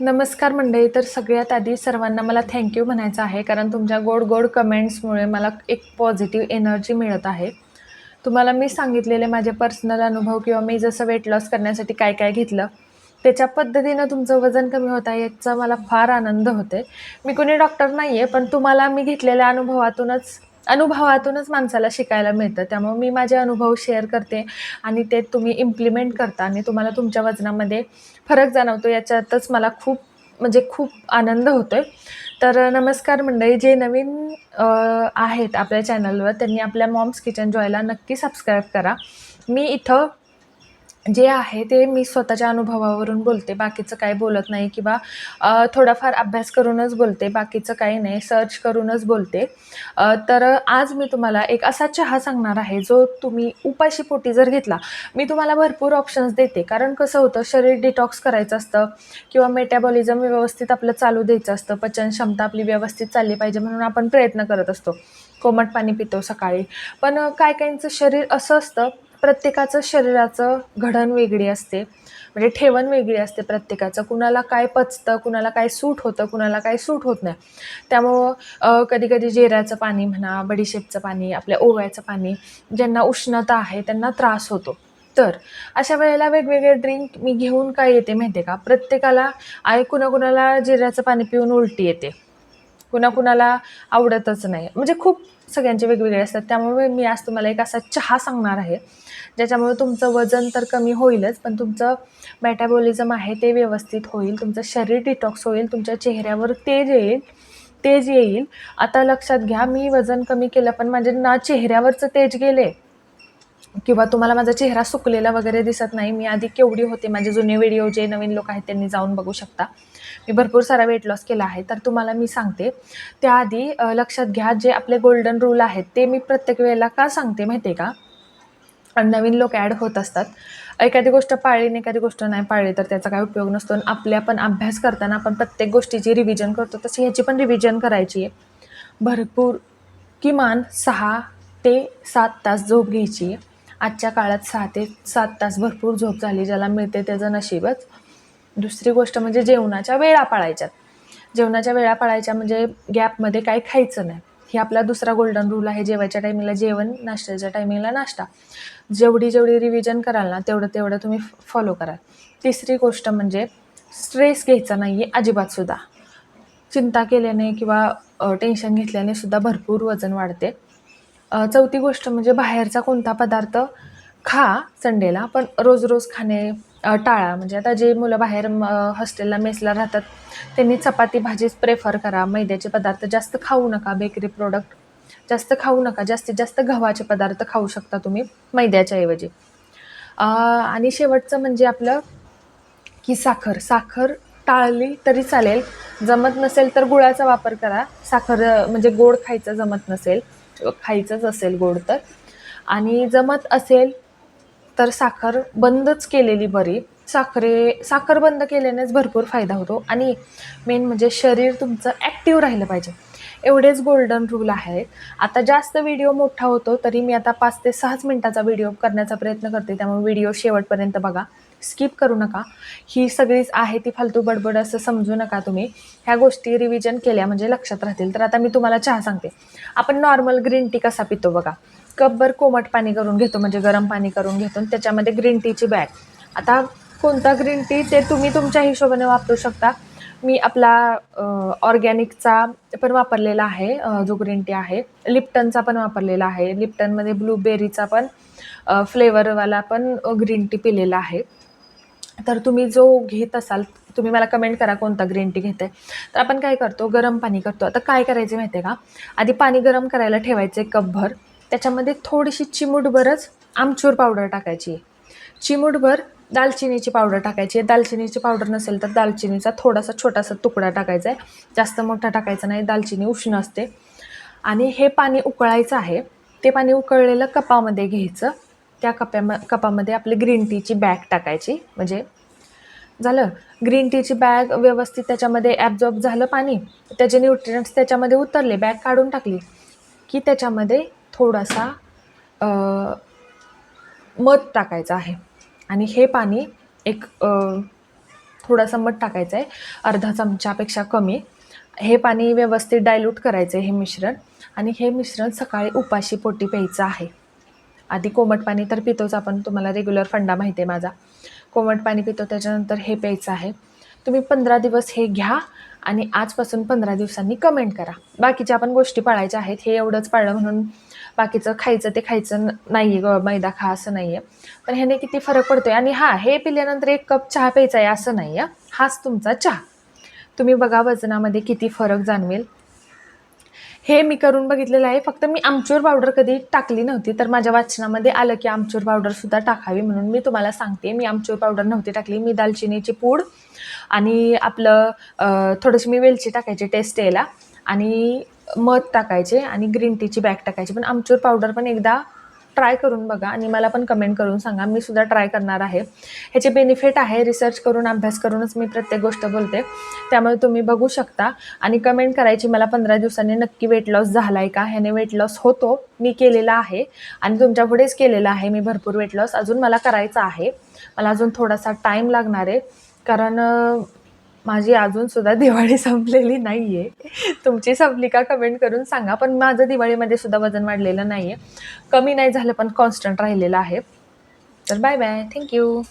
नमस्कार मंडळी तर सगळ्यात आधी सर्वांना मला थँक्यू म्हणायचं आहे कारण तुमच्या गोड गोड कमेंट्समुळे मला एक पॉझिटिव्ह एनर्जी मिळत आहे. तुम्हाला मी सांगितलेले माझे पर्सनल अनुभव किंवा मी जसं वेट लॉस करण्यासाठी काय काय घेतलं त्याच्या पद्धतीनं तुमचं वजन कमी होत आहे याचा मला फार आनंद होते मी कोणी डॉक्टर नाही आहे पण तुम्हाला मी घेतलेल्या अनुभवातूनच अनुभवातूनच माणसाला शिकायला मिळतं. त्यामुळे मी माझे अनुभव शेअर करते आणि ते तुम्ही इम्प्लिमेंट करता आणि तुम्हाला तुमच्या वजनामध्ये फरक जाणवतो. याच्यातच मला खूप म्हणजे खूप आनंद होतो आहे तर नमस्कार मंडळी जे नवीन आहेत आपल्या चॅनलवर त्यांनी आपल्या मॉम्स किचन जॉयला नक्की सबस्क्राईब करा. मी इथं जे आहे ते मी स्वतःच्या अनुभवावरून बोलते. बाकीचं काय बोलत नाही किंवा थोडाफार अभ्यास करूनच बोलते. बाकीचं काही नाही. सर्च करूनच बोलते. तर आज मी तुम्हाला एक असा चहा सांगणार आहे जो तुम्ही उपाशी पोटी जर घेतला मी तुम्हाला भरपूर ऑप्शन्स देते. कारण कसं होतं शरीर डिटॉक्स करायचं असतं किंवा मेटॅबॉलिझम व्यवस्थित आपलं चालू द्यायचं असतं. पचन क्षमता आपली व्यवस्थित चालली पाहिजे म्हणून आपण प्रयत्न करत असतो. कोमट पाणी पितो सकाळी. पण काय काहींचं शरीर असं असतं प्रत्येकाचं शरीराचं घडण वेगळी असते. म्हणजे ठेवण वेगळी असते प्रत्येकाचं. कुणाला काय पचतं कुणाला काय सूट होतं कुणाला काय सूट होत नाही. त्यामुळं कधी कधी जिऱ्याचं पाणी म्हणा बडीशेपचं पाणी आपल्या ओव्याचं पाणी ज्यांना उष्णता आहे त्यांना त्रास होतो. तर अशा वेळेला वेगवेगळे ड्रिंक मी घेऊन काय येते माहिती आहे का? प्रत्येकाला आई कुणाकुणाला जिऱ्याचं पाणी पिऊन उलटी येते. कुणाकुणाला आवडतच नाही. म्हणजे खूप सगळ्यांचे वेगवेगळे असतात. त्यामुळे मी आज तुम्हाला एक असा चहा सांगणार आहे. ज्याच्यामुळे तुमचं वजन तर कमी होईलच पण तुमचं मेटाबॉलिझम आहे ते व्यवस्थित होईल तुमचं शरीर डिटॉक्स होईल तुमच्या चेहऱ्यावर तेज येईल तेज येईल. आता लक्षात घ्या मी वजन कमी केलं पण माझे ना चेहऱ्यावरचं तेज गेले किंवा तुम्हाला माझा चेहरा सुकलेला वगैरे दिसत नाही मी आधी केवढी होते माझे जुने व्हिडिओ जे नवीन लोक आहेत त्यांनी जाऊन बघू शकता. मी भरपूर सारा वेट लॉस केला आहे तर तुम्हाला मी सांगते. त्याआधी लक्षात घ्या जे आपले गोल्डन रूल आहेत ते मी प्रत्येक वेळेला का सांगते माहिती आहे का नवीन लोक ॲड होत असतात. एखादी गोष्ट पाळली आणि एखादी गोष्ट नाही पाळली तर त्याचा काय उपयोग नसतो. आणि आपल्या पण अभ्यास करताना आपण प्रत्येक गोष्टीची रिव्हिजन करतो तशी ह्याची पण रिव्हिजन करायची आहे भरपूर किमान सहा ते सात तास झोप घ्यायची आहे आजच्या काळात सहा ते सात तास भरपूर झोप झाली ज्याला मिळते त्याचं नशीबच. दुसरी गोष्ट म्हणजे जेवणाच्या वेळा पाळायच्यात. जेवणाच्या वेळा पाळायच्या म्हणजे गॅपमध्ये काही खायचं नाही. ही आपला दुसरा गोल्डन रूल आहे जेवायच्या टायमिंगला जेवण नाश्त्याच्या टायमिंगला नाश्ता. जेवढी जेवढी रिव्हिजन कराल ना तेवढं तेवढं तुम्ही फॉलो कराल. तिसरी गोष्ट म्हणजे स्ट्रेस घ्यायचा नाही आहे अजिबातसुद्धा चिंता केल्याने किंवा टेन्शन घेतल्याने सुद्धा भरपूर वजन वाढते. चौथी गोष्ट म्हणजे बाहेरचा कोणता पदार्थ खा संडेला पण रोज रोज खाणे टाळा. म्हणजे आता जे मुलं बाहेर म, हॉस्टेलला मेसला राहतात त्यांनी चपाती भाजीच प्रेफर करा. मैद्याचे पदार्थ जास्त खाऊ नका. बेकरी प्रोडक्ट जास्त खाऊ नका. जास्तीत जास्त गव्हाचे पदार्थ खाऊ शकता तुम्ही मैद्याच्या ऐवजी. आणि शेवटचं म्हणजे आपलं की साखर. साखर टाळली तरी चालेल. जमत नसेल तर गुळाचा वापर करा. साखर म्हणजे गोड खायचं जमत नसेल. खायचंच असेल गोड तर. आणि जमत असेल तर साखर बंदच केलेली बरी. साखरे साखर बंद केल्यानेच भरपूर फायदा होतो. आणि मेन म्हणजे शरीर तुमचं ॲक्टिव्ह राहिलं पाहिजे. एवढेच गोल्डन रूल आहेत. आता जास्त व्हिडिओ मोठा होतो तरी मी आता पाच ते सहाच मिनटाचा व्हिडिओ करण्याचा प्रयत्न करते. त्यामुळे व्हिडिओ शेवटपर्यंत बघा. स्किप करू नका. ही सगळीच आहे ती फालतू बडबड असं समजू नका तुम्ही. ह्या गोष्टी रिव्हिजन केल्या म्हणजे लक्षात राहतील. तर आता मी तुम्हाला चहा सांगते. आपण नॉर्मल ग्रीन टी कसा पितो बघा. कपभर कोमट पाणी करून घेतो म्हणजे गरम पाणी करून घेतो आणि त्याच्यामध्ये ग्रीन टीची बॅग आता कोणता ग्रीन टी ते तुम्ही तुमच्या हिशोबाने वापरू शकता. मी आपला ऑर्गॅनिकचा पण वापरलेला आहे. जो ग्रीन टी आहे. लिप्टनचा पण वापरलेला आहे. लिप्टनमध्ये ब्लूबेरीचा पण फ्लेवरवाला पण ग्रीन टी पिलेला आहे. तर तुम्ही जो घेत असाल तुम्ही मला कमेंट करा कोणता ग्रीन टी घेते. तर आपण काय करतो गरम पाणी करतो. आता काय करायचं माहिती आहे का? आधी पाणी गरम करायला ठेवायचं कपभर. त्याच्यामध्ये थोडीशी चिमूटभरच आमचूर पावडर टाकायची. आहे चिमूटभर दालचिनीची पावडर टाकायची. आहे दालचिनीची पावडर नसेल तर दालचिनीचा थोडासा छोटासा तुकडा टाकायचा आहे जास्त मोठा टाकायचा नाही दालचिनी उष्ण असते. आणि हे पाणी उकळायचं आहे. ते पाणी उकळलेलं कपामध्ये घ्यायचं. त्या कप्याम कपामध्ये आपली ग्रीन टीची बॅग टाकायची. म्हणजे झालं. ग्रीन टीची बॅग व्यवस्थित त्याच्यामध्ये ॲब्झॉर्ब झालं पाणी. त्याचे न्यूट्रियंट्स त्याच्यामध्ये उतरले. बॅग काढून टाकली. की त्याच्यामध्ये थोडासा मध टाकायचं आहे. आणि हे पाणी एक थोडासा मध टाकायचं आहे. अर्धा चमच्यापेक्षा कमी. हे पाणी व्यवस्थित डायल्यूट करायचं आहे हे मिश्रण. आणि हे मिश्रण सकाळी उपाशी पोटी प्यायचं आहे. आधी कोमट पाणी तर पितोच आपण तुम्हाला रेग्युलर फंडा माहिती आहे माझा. कोमट पाणी पितो त्याच्यानंतर हे प्यायचं आहे. तुम्ही पंधरा दिवस हे घ्या आणि आजपासून पंधरा दिवसांनी कमेंट करा. बाकीच्या आपण गोष्टी पाळायच्या आहेत हे एवढंच पाळलं म्हणून बाकीचं खायचं ते खायचं नाही आहे ग मैदा खा असं नाही आहे पण ह्याने किती फरक पडतो आहे आणि हां हे पिल्यानंतर एक कप चहा प्यायचा आहे असं नाही आहे हाच तुमचा चहा. तुम्ही बघा वजनामध्ये किती फरक जाणवेल. हे मी करून बघितलेलं आहे. फक्त मी आमचूर पावडर कधी टाकली नव्हती तर माझ्या वाचनामध्ये आलं की आमचूर पावडरसुद्धा टाकावी म्हणून मी तुम्हाला सांगते. मी आमचूर पावडर नव्हती टाकली मी दालचिनीची पूड आणि आपलं अं, थोडीशी मी वेलची टाकायची टेस्ट यायला आणि मध टाकायचे आणि ग्रीन टीची बॅग टाकायची. पण आमचूर पावडर पण एकदा ट्राय करून बघा आणि मला पण कमेंट करून सांगा. मी सुद्धा ट्राय करणार आहे. ह्याचे बेनिफिट आहे. रिसर्च करून अभ्यास करूनच मी प्रत्येक गोष्ट बोलते. त्यामुळे तुम्ही बघू शकता. आणि कमेंट करायची मला पंधरा दिवसांनी नक्की वेट लॉस झाला आहे का? ह्याने वेट लॉस होतो. मी केलेला आहे. आणि तुमच्या पुढेच केलेला आहे. मी भरपूर वेट लॉस अजून मला करायचा आहे. मला अजून थोडासा टाईम लागणार आहे. कारण माझी अजूनसुद्धा दिवाळी संपलेली नाही आहे तुमची संपली का कमेंट करून सांगा पण माझं दिवाळीमध्ये सुद्धा वजन वाढलेलं नाही आहे कमी नाही झालं पण कॉन्स्टंट राहिलेलं आहे. तर बाय बाय थँक्यू